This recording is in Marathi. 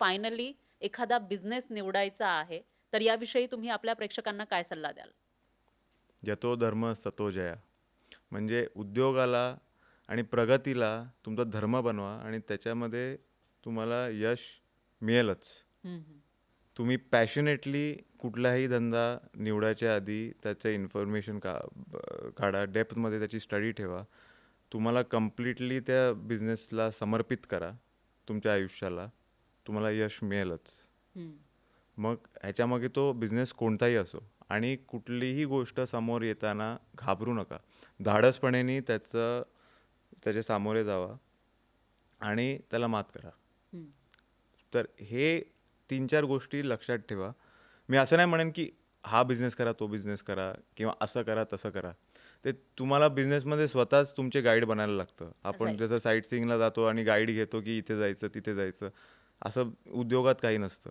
फायनली एखादा बिझनेस निवडायचा आहे तर याविषयी तुम्ही आपल्या प्रेक्षकांना काय सल्ला द्याल? यतो धर्म सतो जया. म्हणजे उद्योगाला आणि प्रगतीला तुमचा धर्म बनवा आणि त्याच्यामध्ये तुम्हाला यश मिळेलच. तुम्ही पॅशनेटली कुठलाही धंदा निवडायच्या आधी त्याचं इन्फॉर्मेशन का काढा डेप्थमध्ये त्याची स्टडी ठेवा. तुम्हाला कम्प्लिटली त्या बिझनेसला समर्पित करा तुमच्या आयुष्याला. तुम्हाला यश मिळेलच. मग ह्याच्यामागे तो बिझनेस कोणताही असो आणि कुठलीही गोष्ट समोर येताना घाबरू नका. धाडसपणेनी त्याचं त्याच्या सामोरे जावा आणि त्याला मात करा. तर हे तीन चार गोष्टी लक्षात ठेवा. मी असं नाही म्हणेन की हा बिझनेस करा तो बिझनेस करा किंवा असं करा तसं करा. ते तुम्हाला बिझनेसमध्ये स्वतःच तुमचे गाईड बनायला लागतं. आपण. जसं साईट सिंगला जातो आणि गाईड घेतो की इथे जायचं तिथे जायचं. असं उद्योगात काही नसतं.